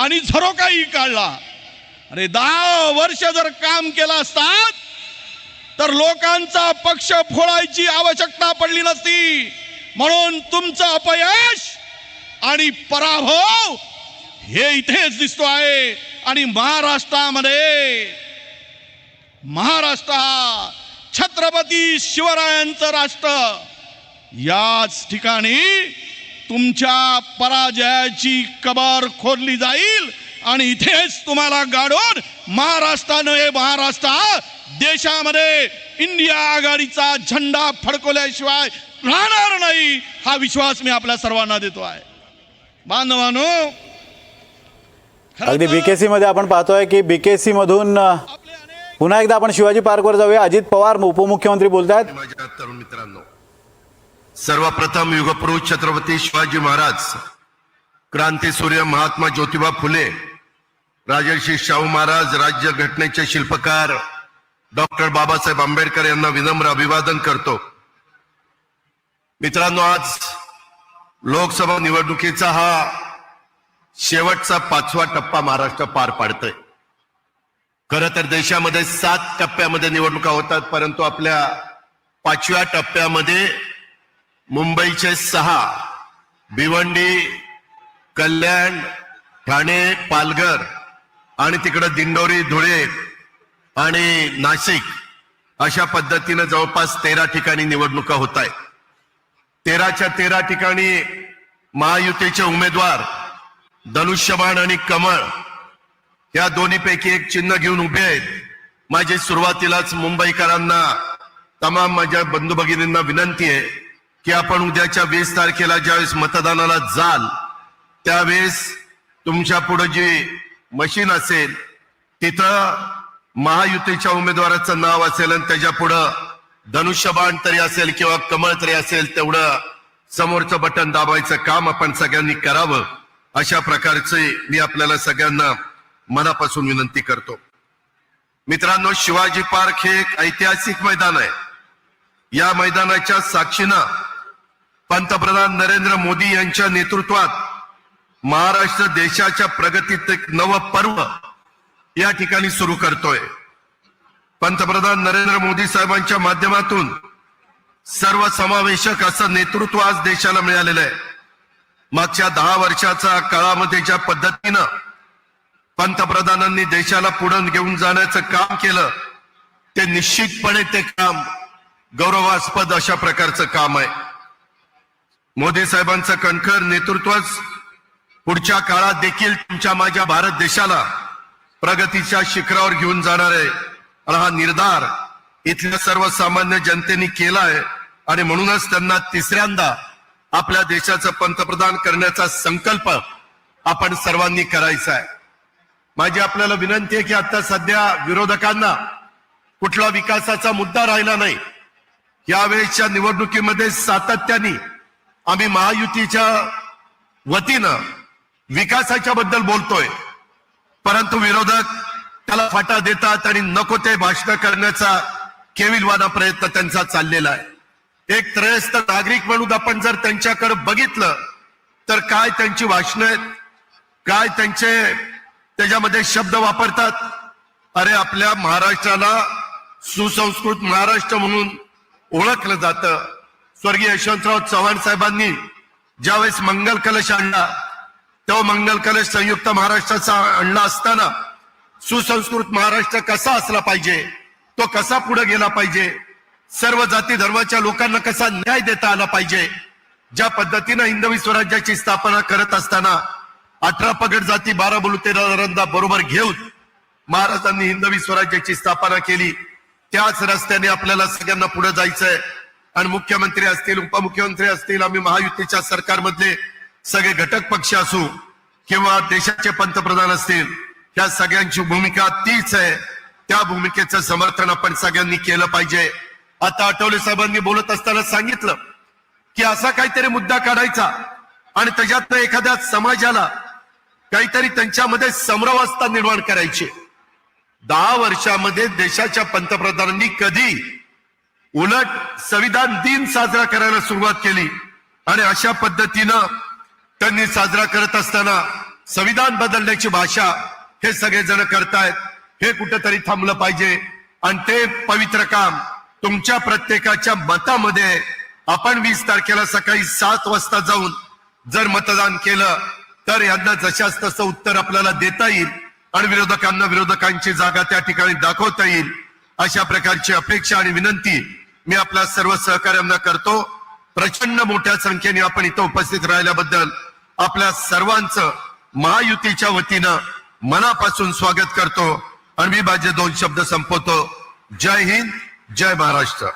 आणि झरोकाही काढला. अरे दहा वर्ष जर काम केलं असतात तर लोकांचा पक्ष फोडायची आवश्यकता पडली नसती. म्हणून तुमचं अपयश आणि पराभव हे इथेच दिसतो आहे. आणि महाराष्ट्रामध्ये महाराष्ट्र हा छत्रपती शिवरायांचं राष्ट्र. याच ठिकाणी तुमच्या पराजयाची कबर खोदली जाईल आणि इथेच तुम्हाला गाडून महाराष्ट्रानं हे महाराष्ट्र देशामध्ये इंडिया आघाडीचा झेंडा फडकवल्याशिवाय राहणार नाही हा विश्वास मी आपल्या सर्वांना देतो आहे. बांधवानो अगदी बीकेसी मध्ये आपण पाहतोय की बीकेसी मधून पुन्हा एकदा आपण शिवाजी पार्कवर जाऊया. अजित पवार उपमुख्यमंत्री बोलत आहेत माझ्या तरुण मित्रांनो सर्वप्रथम युगपुरुष छत्रपती शिवाजी महाराज क्रांतीसूर्य महात्मा ज्योतिबा फुले राजर्षी शाहू महाराज राज्य घटनेचे शिल्पकार डॉक्टर बाबासाहेब आंबेडकर यांना विनम्र अभिवादन करतो. मित्रांनो आज लोकसभा निवडणुकीचा हा शेवटचा पाचवा टप्पा महाराष्ट्र पार पाडतोय. खर तर देशामध्ये सात टप्प्यामध्ये निवडणुका होतात परंतु आपल्या पाचव्या टप्प्यामध्ये मुंबईचे सहा भिवंडी कल्याण ठाणे पालघर आणि तिकडं दिंडोरी धुळे आणि नाशिक अशा पद्धतीनं जवळपास तेरा ठिकाणी निवडणुका होत आहेत. तेराच्या तेरा ठिकाणी महायुतीचे उमेदवार धनुष्यबाण आणि कमळ या दोन्हीपैकी एक चिन्ह घेऊन उभे आहेत. माझी सुरुवातीलाच मुंबईकरांना तमाम माझ्या बंधू भगिनींना विनंती आहे. की आपण उद्याच्या वीस तारखेला ज्यावेळेस मतदानाला जाल त्यावेळेस तुमच्यापुढे जी मशीन असेल तिथं महायुतीच्या उमेदवाराचं नाव असेल आणि त्याच्या पुढं धनुष्यबाण तरी असेल किंवा कमळ तरी असेल तेवढं समोरचं बटन दाबायचं काम आपण सगळ्यांनी करावं अशा प्रकारचे मी आपल्याला सगळ्यांना मनापासून विनंती करतो. मित्रांनो शिवाजी पार्क हे एक ऐतिहासिक मैदान आहे. या मैदानाच्या साक्षीनं पंतप्रधान नरेंद्र मोदी यांच्या नेतृत्वात महाराष्ट्र देशाच्या प्रगतीत एक नव पर्व या ठिकाणी सुरू करतोय. पंतप्रधान नरेंद्र मोदी साहेबांच्या माध्यमातून सर्वसमावेशक असं नेतृत्व आज देशाला मिळालेलं आहे. मागच्या दहा वर्षाच्या काळामध्ये ज्या पद्धतीनं पंतप्रधानांनी देशाला पुढे घेऊन जाण्याचं काम केलं ते निश्चितपणे ते काम गौरवास्पद अशा प्रकारचं काम आहे. मोदी साहेबांचं कणखर नेतृत्वच पुढच्या काळात देखील तुमच्या माझ्या भारत देशाला प्रगतीच्या शिखरावर घेऊन जाणार आहे. आणि हा निर्धार इथल्या सर्वसामान्य जनतेने केला आहे आणि म्हणूनच त्यांना तिसऱ्यांदा आपल्या देशाचं पंतप्रधान करण्याचा संकल्प आपण सर्वांनी करायचा आहे. माझी आपल्याला विनंती आहे की आता सध्या विरोधकांना कुठला विकासाचा मुद्दा राहिला नाही. यावेळेसच्या निवडणुकीमध्ये सातत्याने आम्ही महायुतीच्या वतीनं विकासाच्या बद्दल बोलतोय. परंतु विरोधक त्याला फाटा देतात आणि नको ते भाषण करण्याचा केविलवादा प्रयत्न त्यांचा चाललेला आहे. एक त्रयस्थ नागरिक म्हणून आपण जर त्यांच्याकडे बघितलं तर काय त्यांची भाषणं आहेत? काय त्यांचे त्याच्यामध्ये शब्द वापरतात? अरे आपल्या महाराष्ट्राला सुसंस्कृत महाराष्ट्र म्हणून ओळखलं जातं. स्वर्गीय यशवंतराव चव्हाण साहेबांनी ज्यावेळेस मंगल कलश आणला तेव्हा मंगल कलश संयुक्त महाराष्ट्राचा आणला असताना सुसंस्कृत महाराष्ट्र कसा असला पाहिजे तो कसा पुढे गेला पाहिजे सर्व जाती धर्माच्या लोकांना कसा न्याय देता आला पाहिजे ज्या पद्धतीनं हिंदवी स्वराज्याची स्थापना करत असताना अठरा पगड जाती बारा बलुतेदारांना बरोबर घेऊन महाराजांनी हिंदवी स्वराज्याची स्थापना केली त्याच रस्त्याने आपल्याला सगळ्यांना पुढे जायचंय. आणि मुख्यमंत्री असतील उपमुख्यमंत्री असतील आम्ही महायुतीच्या सरकारमधले सगळे घटक पक्ष असू किंवा देशाचे पंतप्रधान असतील या सगळ्यांची भूमिका तीच आहे. त्या भूमिकेचं समर्थन आपण सगळ्यांनी केलं पाहिजे. आता आठवले साहेबांनी बोलत असताना सांगितलं की असा काहीतरी मुद्दा काढायचा आणि त्याच्यातनं एखाद्या समाजाला काहीतरी त्यांच्यामध्ये समरवस्था निर्माण करायची. दहा वर्षामध्ये देशाच्या पंतप्रधानांनी कधी उलट संविधान दिन साजरा करायला सुरुवात केली. आणि अशा पद्धतीनं त्यांनी साजरा करत असताना संविधान बदलण्याची भाषा हे सगळेजण करतायत. हे कुठंतरी थांबलं पाहिजे. आणि ते पवित्र काम तुमच्या प्रत्येकाच्या मतामध्ये आपण वीस तारखेला सकाळी सात वाजता जाऊन जर मतदान केलं तर यांना जशाच तसं उत्तर आपल्याला देता येईल आणि विरोधकांना विरोधकांची जागा त्या ठिकाणी दाखवता येईल. अशा प्रकारची अपेक्षा आणि विनंती मी आपला सर्व सहकार्यांना करतो. प्रचंड मोठ्या संख्येने आपण इथं उपस्थित राहिल्याबद्दल आपल्या सर्वांचं महायुतीच्या वतीनं मनापासून स्वागत करतो. आणि मी माझे दोन शब्द संपवतो. जय हिंद जय महाराष्ट्र.